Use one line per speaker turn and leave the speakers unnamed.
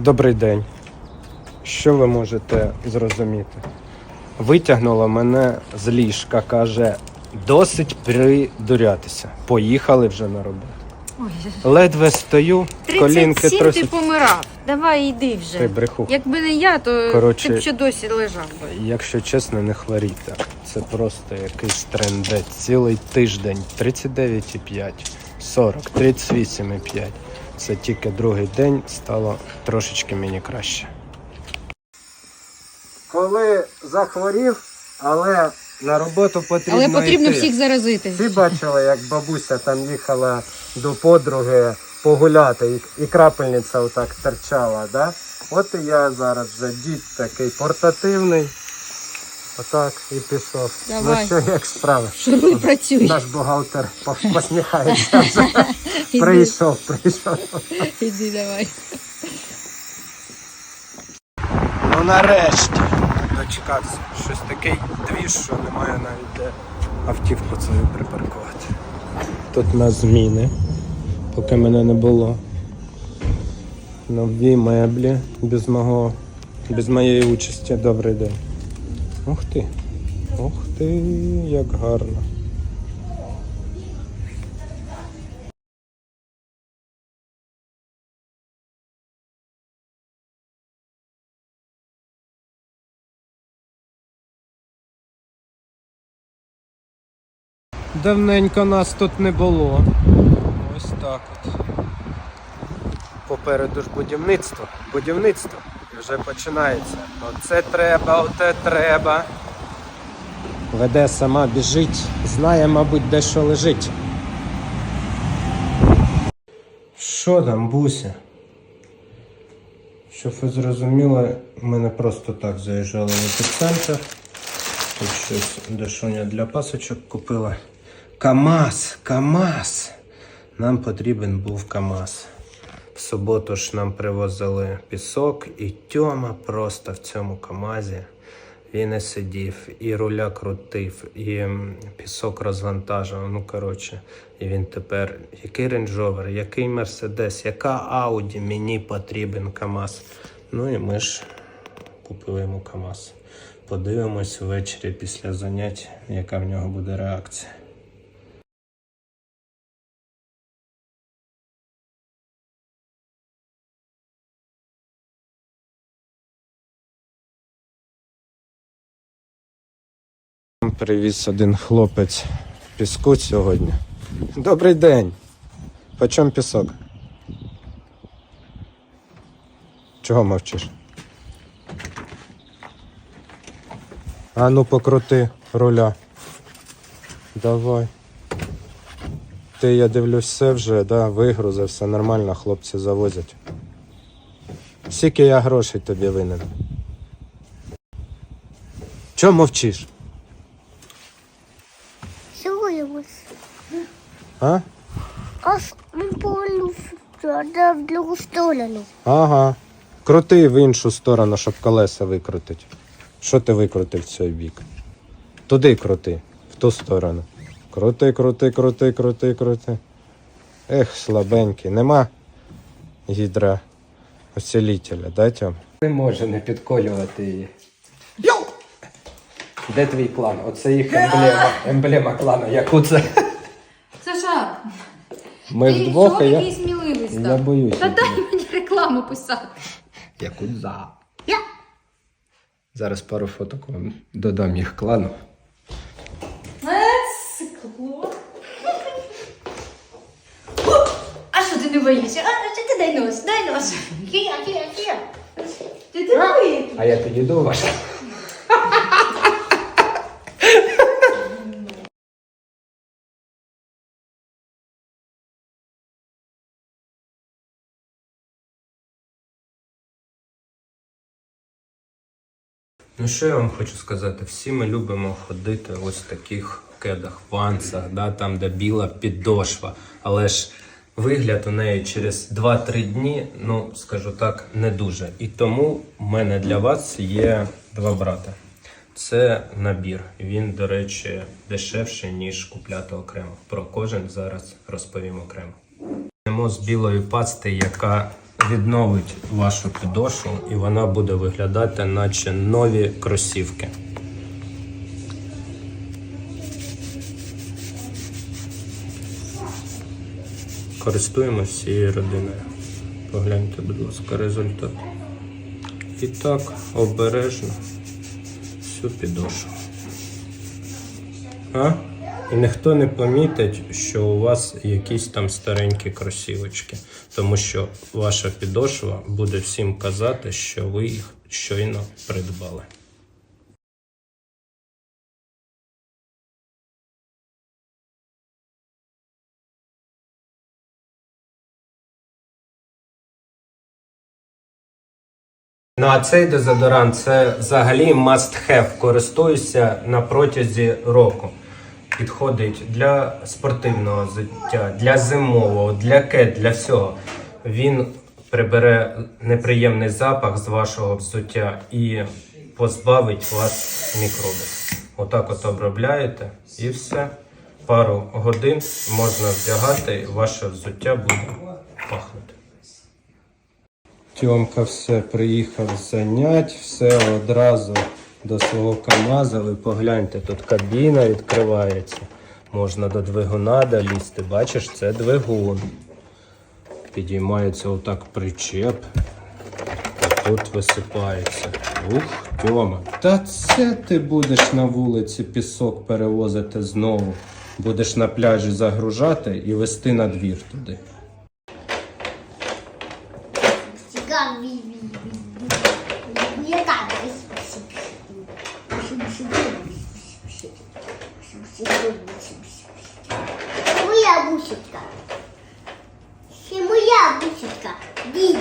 Добрий день. Що ви можете зрозуміти? Витягнула мене з ліжка, каже, досить придурятися. Поїхали вже на роботу.
Ой,
Ледве стою, колінки
37 ти
трусять.
помирав. Давай йди
Ти
вже. Якби не я, то
Коротше-
ти б ще досі лежав би.
Якщо чесно, не хворійте. Це просто якийсь трендець. Цілий тиждень 39,5, 40, 38,5. Це тільки другий день стало трошечки мені краще. Коли захворів, але на роботу потрібно.
Але потрібно
йти.
всіх заразити.
Всі бачили, як бабуся там їхала до подруги погуляти, і, і крапельниця отак торчала, да? От і я зараз вже дід такий портативний. Отак і пішов.
Давай.
Ну що, як справи?
Шуруй, працюй.
Наш бухгалтер посміхається Прийшов, прийшов.
іди давай.
Ну нарешті. Дочекався. Щось такий двіж, що немає навіть де автівку свою припаркувати. Тут на зміни, поки мене не було. Нові меблі без мого, без моєї участі. Добрий день. Ух ти. Ух ти, як гарно. Давненько нас тут не було. Ось так от. Попереду ж будівництво. Будівництво. Вже починається. Оце треба, оте треба. Веде сама біжить, знає, мабуть, де що лежить. Що там, Буся? Щоб ви зрозуміли, ми не просто так заїжджали в епіцентр. Тут щось дешоня для пасочок купила. КАМАЗ, КАМАЗ. Нам потрібен був КАМАЗ. В суботу ж нам привозили пісок, і Тьома просто в цьому КАМАЗі. Він і сидів, і руля крутив, і пісок розвантажив. Ну, коротше, і він тепер, який рейндж-ровер, який Мерседес, яка Ауді, мені потрібен КАМАЗ. Ну і ми ж купили йому КАМАЗ. Подивимось ввечері після занять, яка в нього буде реакція. Привіз один хлопець піску сьогодні. Добрий день. По чому пісок? Чого мовчиш? А ну покрути руля. Давай. Ти, я дивлюсь, все вже, да, вигрузив, все нормально, хлопці завозять. Скільки я грошей тобі винен? Чого мовчиш?
Сьогодні
А?
аж ми повинні в другу сторону.
Ага. Крути в іншу сторону, щоб колеса викрутити. Що ти викрутив в цей бік? Туди крути, в ту сторону. Крути, крути, крути, крути, крути. Ех, слабенький. Нема гідра усилителя, да, Тьом? Не може не підколювати її. Де твій клан? Оце їх емблема, емблема клану Якудза.
Саша,
Ми
ти
вдвох,
чого
а я,
такий сміливий
я
став?
боюся.
Та дай мені рекламу писати.
Якудза.
Я.
Зараз пару фоток вам додам їх клану.
Скло. А що ти не боїшся? А що ти дай нос, дай нос. Кія, кія, кія. Ти ти не боїшся?
А я підійду ваш. Ну, що я вам хочу сказати? Всі ми любимо ходити ось в таких кедах, вансах, да, там, де біла підошва. Але ж вигляд у неї через 2-3 дні, ну, скажу так, не дуже. І тому в мене для вас є два брата. Це набір. Він, до речі, дешевший, ніж купляти окремо. Про кожен зараз розповім окремо. Почнемо з білої пасти, яка відновить вашу підошву і вона буде виглядати, наче нові кросівки. Користуємося всією родиною. Погляньте, будь ласка, результат. І так обережно всю підошву. А? І ніхто не помітить, що у вас якісь там старенькі кросівочки, тому що ваша підошва буде всім казати, що ви їх щойно придбали. Ну а цей дезодорант це взагалі must have. Користуюся на протязі року. Підходить для спортивного взуття, для зимового, для кет, для всього. Він прибере неприємний запах з вашого взуття і позбавить вас мікробів. Отак от обробляєте і все. Пару годин можна вдягати, і ваше взуття буде пахнути. Тьомка все приїхав занять, все одразу до свого КАМАЗа. Ви погляньте, тут кабіна відкривається. Можна до двигуна долізти. Бачиш, це двигун. Підіймається отак причеп. І тут висипається. Ух, Тьома. Та це ти будеш на вулиці пісок перевозити знову. Будеш на пляжі загружати і вести на двір туди.
Всегда ви- ви- ви- не так. Це моя бусечка. Це моя бусечка. Ди,